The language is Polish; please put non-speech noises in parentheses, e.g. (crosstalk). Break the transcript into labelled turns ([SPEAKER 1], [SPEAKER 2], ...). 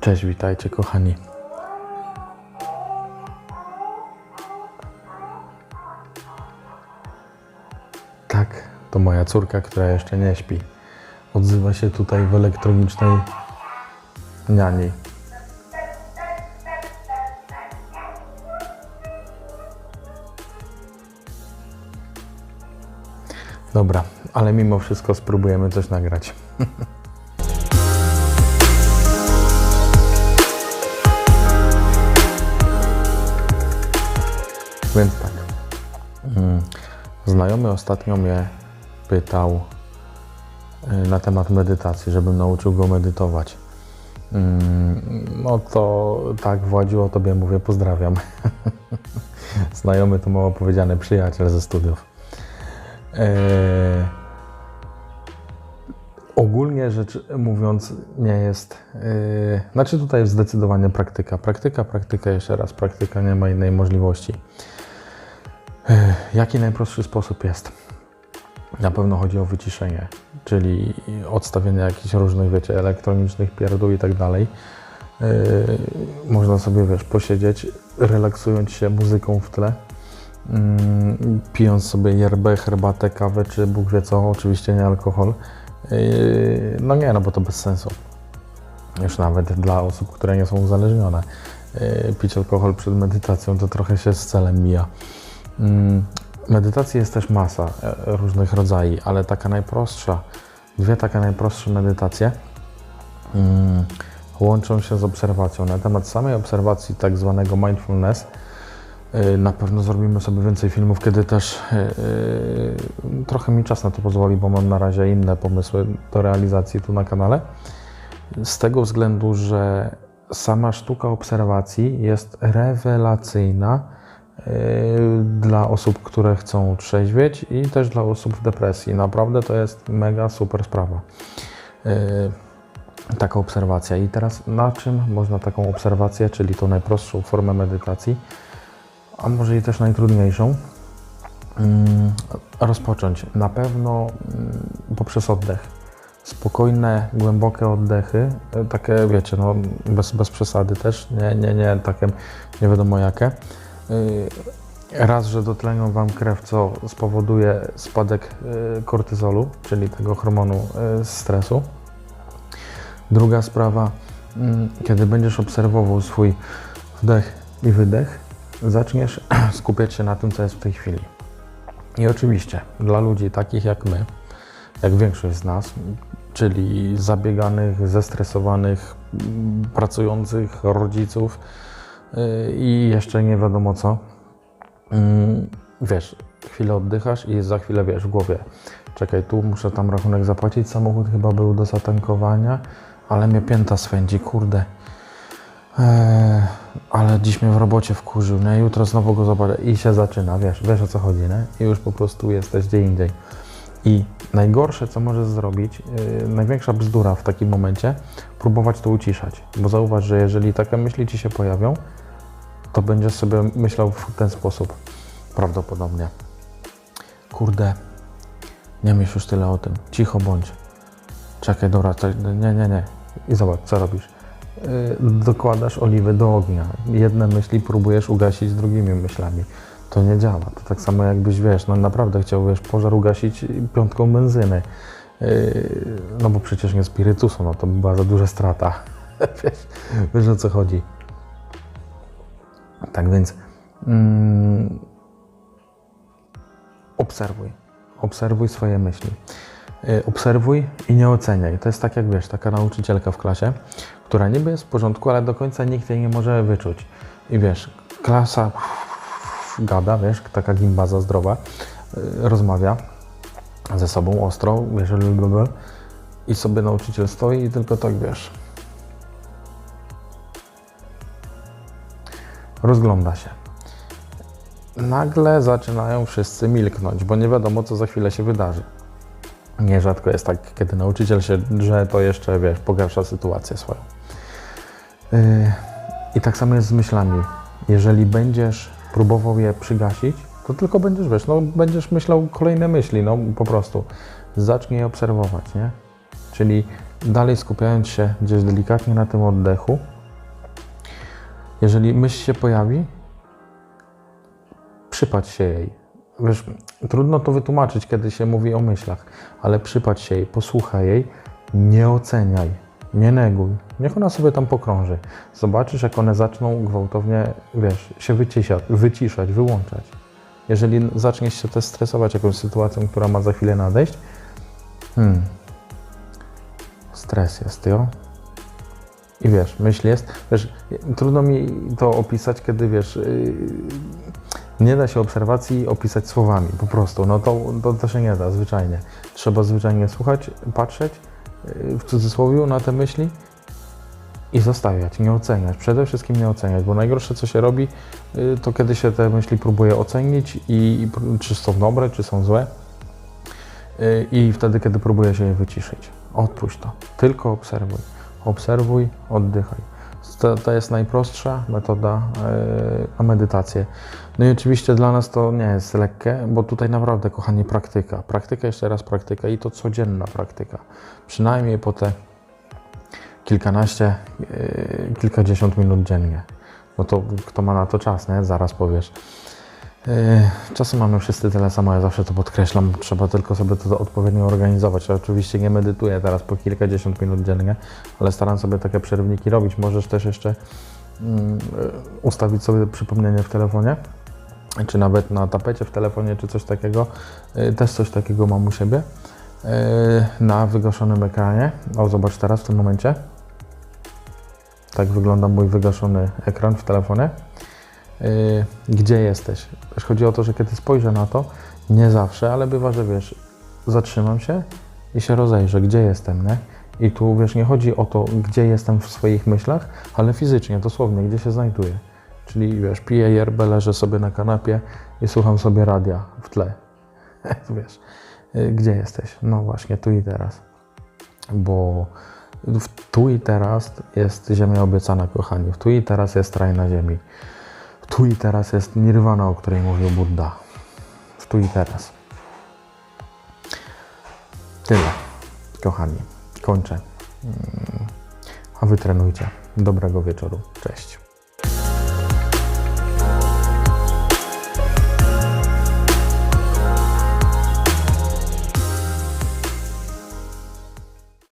[SPEAKER 1] Cześć, witajcie kochani. Tak, to moja córka, która jeszcze nie śpi. Odzywa się tutaj w elektronicznej niani. Dobra, ale mimo wszystko spróbujemy coś nagrać. (laughs) Więc tak. Mm, Znajomy ostatnio mnie pytał y, na temat medytacji, żebym nauczył go medytować. Mm, No to tak, Władziu, o tobie mówię, pozdrawiam. (laughs) Znajomy to mało powiedziane, przyjaciel ze studiów. E, Ogólnie rzecz mówiąc, nie jest. Yy, znaczy, tutaj jest zdecydowanie praktyka. Praktyka, praktyka, jeszcze raz, praktyka, nie ma innej możliwości. Yy, jaki najprostszy sposób jest? Na pewno chodzi o wyciszenie, czyli odstawienie jakichś różnych, wiecie, elektronicznych pierdół i tak dalej. Yy, można sobie, wiesz, posiedzieć, relaksując się muzyką w tle, mm, pijąc sobie yerbę, herbatę, kawę, czy Bóg wie co, oczywiście nie alkohol. Yy, No nie, no bo to bez sensu. Już nawet dla osób, które nie są uzależnione. Pić alkohol przed medytacją to trochę się z celem mija. Mm, Medytacji jest też masa e, różnych rodzajów, ale taka najprostsza, dwie takie najprostsze medytacje mm, łączą się z obserwacją. Na temat samej obserwacji, tak zwanego mindfulness, yy, na pewno zrobimy sobie więcej filmów, kiedy też yy, trochę mi czas na to pozwoli, bo mam na razie inne pomysły do realizacji tu na kanale. Z tego względu, że sama sztuka obserwacji jest rewelacyjna dla osób, które chcą trzeźwieć i też dla osób w depresji. Naprawdę to jest mega super sprawa. Yy, Taka obserwacja. I teraz na czym można taką obserwację, czyli tą najprostszą formę medytacji, a może i też najtrudniejszą, mm, rozpocząć? Na pewno mm, poprzez oddech. Spokojne, głębokie oddechy, takie wiecie, no, bez, bez przesady też, nie, nie, nie, takie nie wiadomo jakie. Y, Raz, że dotlenią Wam krew, co spowoduje spadek y, kortyzolu, czyli tego hormonu y, stresu. Druga sprawa, mm, kiedy będziesz obserwował swój wdech i wydech, zaczniesz (clears throat) skupiać się na tym, co jest w tej chwili. I oczywiście dla ludzi takich jak my, jak większość z nas, czyli zabieganych, zestresowanych, mm, pracujących rodziców i jeszcze nie wiadomo co, mm, wiesz, chwilę oddychasz i za chwilę wiesz w głowie, czekaj, tu muszę tam rachunek zapłacić, samochód chyba był do zatankowania, ale mnie pięta swędzi, kurde. Eee, ale dziś mnie w robocie wkurzył, nie? Jutro znowu go zobaczę i się zaczyna, wiesz, wiesz o co chodzi, nie? I już po prostu jesteś gdzie indziej. I najgorsze, co możesz zrobić, yy, największa bzdura w takim momencie, próbować to uciszać. Bo zauważ, że jeżeli takie myśli ci się pojawią, to będziesz sobie myślał w ten sposób. Prawdopodobnie. Kurde, nie myśl już tyle o tym. Cicho bądź. Czekaj, dobra, nie, nie, nie. I zobacz, co robisz. Yy, dokładasz oliwy do ognia. Jedne myśli próbujesz ugasić drugimi myślami. To nie działa. To tak samo jakbyś, wiesz, no naprawdę chciał, wiesz, pożar ugasić piątką benzyny. Yy, no bo przecież nie spirytusu, no to by była za duża strata. (laughs) wiesz, wiesz o co chodzi. Tak więc mm, obserwuj. Obserwuj swoje myśli. Y, Obserwuj i nie oceniaj. To jest tak jak wiesz, taka nauczycielka w klasie, która niby jest w porządku, ale do końca nikt jej nie może wyczuć. I wiesz, klasa gada, wiesz, taka gimbaza zdrowa, y, rozmawia ze sobą ostro, wiesz, i sobie nauczyciel stoi i tylko tak wiesz. Rozgląda się. Nagle zaczynają wszyscy milknąć, bo nie wiadomo, co za chwilę się wydarzy. Nierzadko jest tak, kiedy nauczyciel się drze, to jeszcze, wiesz, pogarsza sytuację swoją. Yy, I tak samo jest z myślami. Jeżeli będziesz próbował je przygasić, to tylko będziesz, wiesz, no będziesz myślał kolejne myśli, no po prostu. Zacznij je obserwować, nie? Czyli dalej skupiając się gdzieś delikatnie na tym oddechu, jeżeli myśl się pojawi, przypatrz się jej. Wiesz, trudno to wytłumaczyć, kiedy się mówi o myślach, ale przypatrz się jej, posłuchaj jej, nie oceniaj, nie neguj. Niech ona sobie tam pokrąży. Zobaczysz, jak one zaczną gwałtownie, wiesz, się wyciszać, wyciszać wyłączać. Jeżeli zaczniesz się też stresować jakąś sytuacją, która ma za chwilę nadejść, hmm, stres jest, jo? I wiesz, myśl jest, wiesz, trudno mi to opisać, kiedy wiesz, yy, nie da się obserwacji opisać słowami, po prostu, no to, to, to się nie da, zwyczajnie. Trzeba zwyczajnie słuchać, patrzeć, yy, w cudzysłowie na te myśli i zostawiać, nie oceniać. Przede wszystkim nie oceniać, bo najgorsze, co się robi, yy, to kiedy się te myśli próbuje ocenić i, i czy są dobre, czy są złe i wtedy, kiedy próbuje się je wyciszyć. Odpuść to, tylko obserwuj. Obserwuj, oddychaj. To, to jest najprostsza metoda yy, na medytację. No i oczywiście dla nas to nie jest lekkie, bo tutaj naprawdę, kochani, praktyka. Praktyka, jeszcze raz praktyka i to codzienna praktyka. Przynajmniej po te kilkanaście, yy, kilkadziesiąt minut dziennie. No to kto ma na to czas, nie? Zaraz powiesz. Yy, Czasem mamy wszyscy tyle samo, ja zawsze to podkreślam, trzeba tylko sobie to odpowiednio organizować. Ja oczywiście nie medytuję teraz po kilkadziesiąt minut dziennie, ale staram sobie takie przerwniki robić. Możesz też jeszcze mm, yy, ustawić sobie przypomnienie w telefonie, czy nawet na tapecie w telefonie, czy coś takiego. Yy, Też coś takiego mam u siebie na wygaszonym ekranie. O, zobacz teraz w tym momencie. Tak wygląda mój wygaszony ekran w telefonie. Yy, gdzie jesteś. Wiesz, chodzi o to, że kiedy spojrzę na to, nie zawsze, ale bywa, że wiesz, zatrzymam się i się rozejrzę, gdzie jestem, nie? I tu, wiesz, nie chodzi o to, gdzie jestem w swoich myślach, ale fizycznie, dosłownie, gdzie się znajduję. Czyli, wiesz, piję yerbę, leżę sobie na kanapie i słucham sobie radia w tle. (laughs) wiesz, yy, gdzie jesteś? No właśnie, tu i teraz. Bo w tu i teraz jest ziemia obiecana, kochani. W tu i teraz jest raj na ziemi. Tu i teraz jest nirwana, o której mówił Buddha. W tu i teraz. Tyle, kochani. Kończę. Mm, A wy trenujcie. Dobrego wieczoru. Cześć.